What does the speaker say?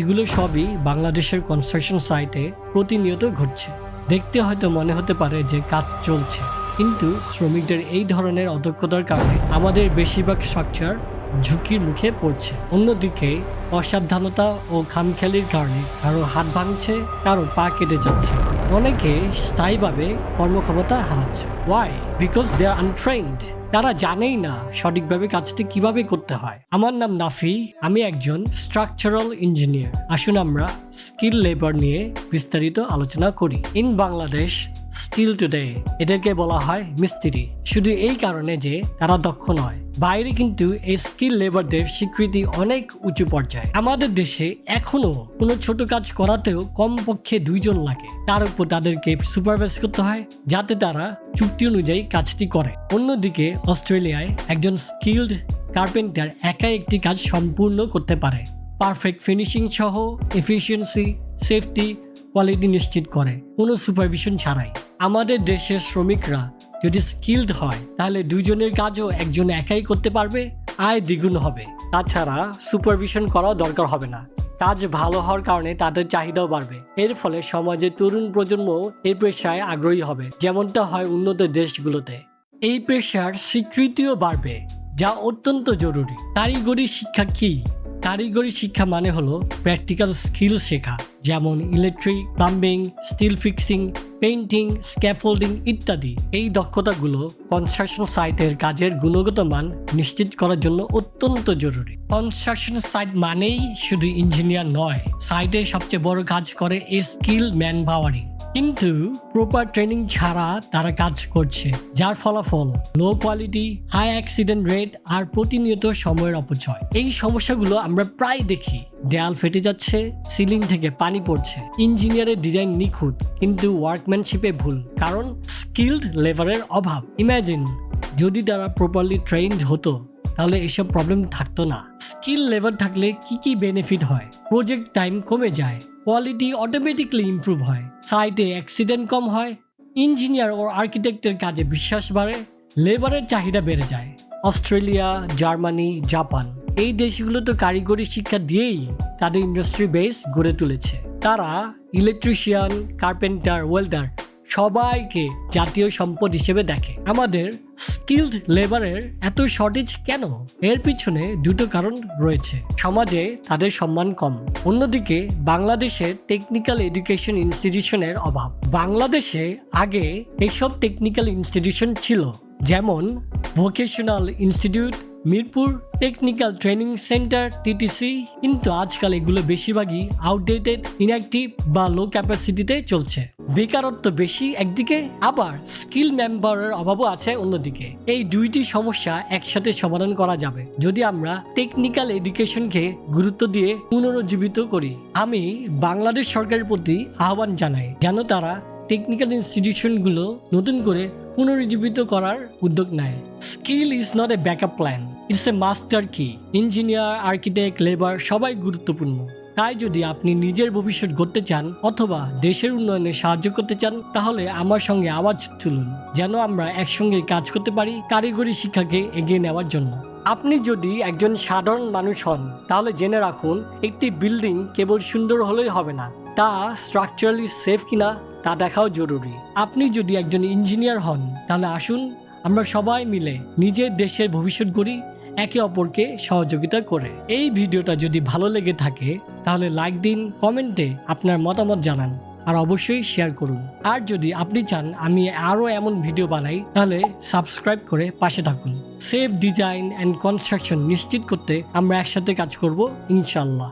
এগুলো সবই বাংলাদেশের কনস্ট্রাকশন সাইটে প্রতিনিয়ত ঘটছে। দেখতে হয়তো মনে হতে পারে যে কাজ চলছে, কিন্তু শ্রমিকদের এই ধরনের অদক্ষতার কারণে আমাদের বেশিরভাগ স্ট্রাকচার ঝুঁকির মুখে পড়ছে। অন্যদিকে, অসাবধানতা ও খামখেয়ালির কারণে কারও হাত ভাঙছে, কারও পা কেটে যাচ্ছে। অনেকে স্থায়ীভাবে কর্মক্ষমতা হারাচ্ছে। Why because they are untrained তারা জানেই না সঠিকভাবে কাজটি কীভাবে করতে হয়। আমার নাম নাফি, আমি একজন স্ট্রাকচারাল ইঞ্জিনিয়ার আসুন আমরা স্কিল লেবার নিয়ে বিস্তারিত আলোচনা করি। ইন বাংলাদেশ স্টিল টুডে এদেরকে বলা হয় মিস্ত্রি। শুধু এই কারণে যে তারা দক্ষ নয়। বাইরে কিন্তু এই স্কিল লেবারদের স্বীকৃতি অনেক উঁচু পর্যায়ে। আমাদের দেশে এখনও কোনো ছোট কাজ করাতেও কমপক্ষে দুইজন লাগে। তার উপর তাদেরকে সুপারভাইজ করতে হয়, যাতে তারা চুক্তি অনুযায়ী কাজটি করে। অন্যদিকে অস্ট্রেলিয়ায় একজন স্কিল্ড কার্পেন্টার একাই একটি কাজ সম্পূর্ণ করতে পারে। পারফেক্ট ফিনিশিং সহ এফিসিয়েন্সি সেফটি কোয়ালিটি নিশ্চিত করে। কোনো সুপারভিশন ছাড়াই। আমাদের দেশের শ্রমিকরা যদি স্কিলড হয়, তাহলে দুজনের কাজও একজন একাই করতে পারবে, আয় দ্বিগুণ হবে। তাছাড়া সুপারভিশন করাও দরকার হবে না। কাজ ভালো হওয়ার কারণে তাদের চাহিদাও বাড়বে। এর ফলে সমাজে তরুণ প্রজন্ম এই পেশায় আগ্রহী হবে, যেমনটা হয় উন্নত দেশগুলোতে। এই পেশার স্বীকৃতিও বাড়বে, যা অত্যন্ত জরুরি। কারিগরি শিক্ষা কি? কারিগরি শিক্ষা মানে হলো প্র্যাকটিক্যাল স্কিল শেখা, যেমন electric plumbing steel fixing painting, scaffolding ইত্যাদি এই দক্ষতাগুলো কনস্ট্রাকশন সাইটের কাজের গুণগত মান নিশ্চিত করার জন্য অত্যন্ত জরুরি। কনস্ট্রাকশন সাইট মানেই শুধু ইঞ্জিনিয়ার নয়, সাইটে সবচেয়ে বড় কাজ করে স্কিল ম্যান পাওয়ারই কিন্তু প্রপার ট্রেনিং ছাড়া তারা কাজ করছে, যার ফলাফল low quality high accident rate আর প্রতিনিয়ত সময়ের অপচয়। এই সমস্যাগুলো আমরা প্রায় দেখি। দেয়াল ফেটে যাচ্ছে সিলিং থেকে পানি পড়ছে। ইঞ্জিনিয়ারের ডিজাইন নিখুঁত, কিন্তু ওয়ার্কম্যানশিপে ভুল, কারণ স্কিল্ড লেবারের অভাব। ইম্যাজিন যদি তারা প্রপারলি ট্রেন্ড হতো, তাহলে এসব প্রবলেম থাকতো না। স্কিল লেবার থাকলে কি কি বেনিফিট হয়? প্রজেক্ট টাইম কমে যায়। কোয়ালিটি অটোমেটিকলি ইমপ্রুভ হয়। সাইটে অ্যাক্সিডেন্ট কম হয় ইঞ্জিনিয়ার ও আর্কিটেক্টের কাজে বিশ্বাস বাড়ে লেবারের চাহিদা বেড়ে যায়। অস্ট্রেলিয়া, জার্মানি, জাপান এই দেশগুলো তো কারিগরি শিক্ষা দিয়েই তাদের ইন্ডাস্ট্রি বেস গড়ে তুলেছে। তারা ইলেকট্রিশিয়ান কার্পেন্টার ওয়েল্ডার সবাইকে জাতীয় সম্পদ হিসেবে দেখে। আমাদের স্কিলড লেবারের এত শর্টেজ কেন? এর পিছনে দুটো কারণ রয়েছে। সমাজে তাদের সম্মান কম। অন্যদিকে বাংলাদেশের টেকনিক্যাল এডুকেশন ইনস্টিটিউশনের অভাব। বাংলাদেশে আগে এসব টেকনিক্যাল ইনস্টিটিউশন ছিল। যেমন vocational institute Mirpur technical training centre, TTC, কিন্তু আজকাল এগুলো বেশিরভাগই আউটডেটেড ইনঅ্যাক্টিভ বা লো ক্যাপাসিটিতে চলছে। বেকারত্ব বেশি একদিকে, আবার স্কিল মেম্বারের অভাবও আছে অন্যদিকে। এই দুইটি সমস্যা একসাথে সমাধান করা যাবে। যদি আমরা টেকনিক্যাল এডুকেশনকে গুরুত্ব দিয়ে পুনরুজ্জীবিত করি, আমি বাংলাদেশ সরকারের প্রতি আহ্বান জানাই, যেন তারা টেকনিক্যাল ইনস্টিটিউশনগুলো নতুন করে পুনরুজ্জীবিত করার উদ্যোগ নেয়। Skill is not a backup plan it's a master কি ইঞ্জিনিয়ার আর্কিটেক্ট লেবার সবাই গুরুত্বপূর্ণ। তাই যদি আপনি নিজের ভবিষ্যৎ গড়তে চান অথবা দেশের উন্নয়নে সাহায্য করতে চান, তাহলে আমার সঙ্গে আওয়াজ তুলুন, যেন আমরা একসঙ্গে কাজ করতে পারি কারিগরি শিক্ষাকে এগিয়ে নেওয়ার জন্য। আপনি যদি একজন সাধারণ মানুষ হন, তাহলে জেনে রাখুন, একটি বিল্ডিং কেবল সুন্দর হলেই হবে না। তা স্ট্রাকচারালি সেফ কিনা, তা দেখাও জরুরি। আপনি যদি একজন ইঞ্জিনিয়ার হন, তাহলে আসুন, আমরা সবাই মিলে নিজের দেশের ভবিষ্যৎ গড়ি একে অপরকে সহযোগিতা করে। এই ভিডিওটা যদি ভালো লেগে থাকে, তাহলে লাইক দিন কমেন্টে আপনার মতামত জানান, আর অবশ্যই শেয়ার করুন। আর যদি আপনি চান আমি আরও এমন ভিডিও বানাই, তাহলে সাবস্ক্রাইব করে পাশে থাকুন। সেফ ডিজাইন অ্যান্ড কনস্ট্রাকশন নিশ্চিত করতে আমরা একসাথে কাজ করব ইনশাল্লাহ